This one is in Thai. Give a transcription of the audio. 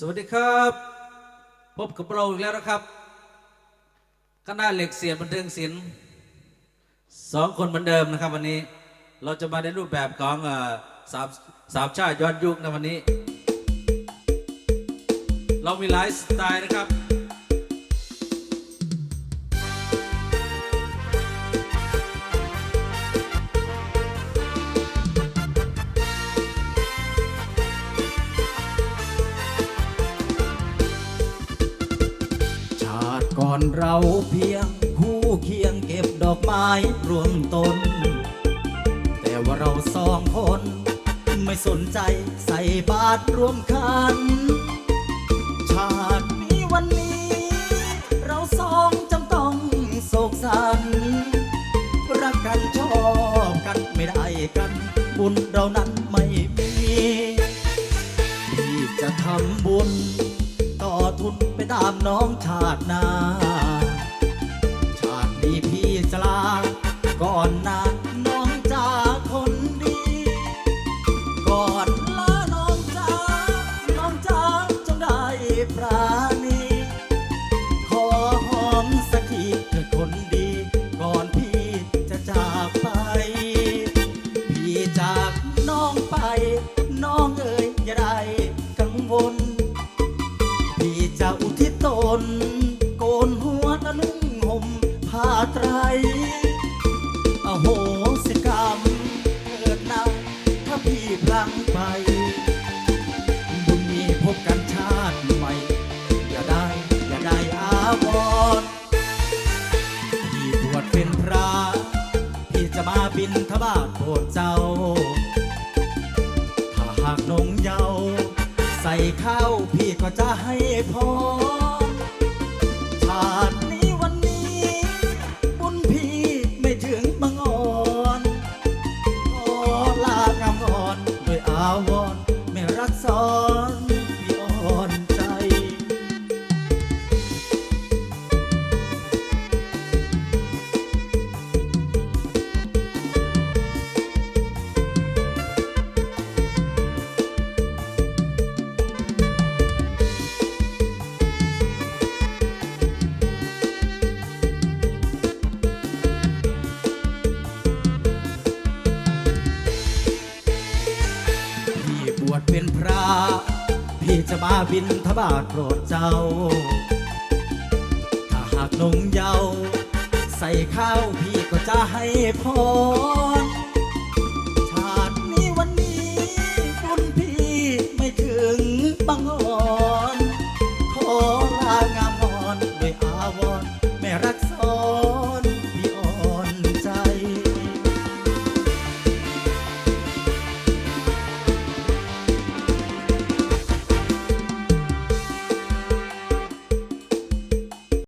สวัสดีครับ พบกับเราอีกแล้วนะครับ คณะเหล็กเสียดบันเทิงศิลป์สองคนเหมือนเดิมนะครับ วันนี้เราจะมาในรูปแบบของสามสามชาติย้อนยุคในวันนี้ เรามีหลายสไตล์นะครับ ก่อนเราเพียงคู่เคียงเก็บดอกไม้รวมต้น แต่ว่าเราสองคน ไม่สนใจใส่บาตรรวมขัน ชาตินี้วันนี้ เราสองจำต้องโศกสันรักกันชอบกันไม่ได้กันบุญเรานั้นไม่มีที่จะทำบุญ ทุนไปตามน้องชาตินา อโหสิกรรมเกิดนาถ้าพี่พลังไป บุญมีพบกันชาติใหม่ อย่าได้ อย่าได้อาวรพี่บวชเป็นพระ พี่จะมาบินทบาทโปรดเจ้า ถ้าหากนงเยาวใส่ข้าวพี่ก็จะให้พร วดเป็นพระ พี่จะมาบินทบาทโปรดเจ้า ถ้าหากนงเยาว์ใส่ข้าวพี่ก็จะให้พร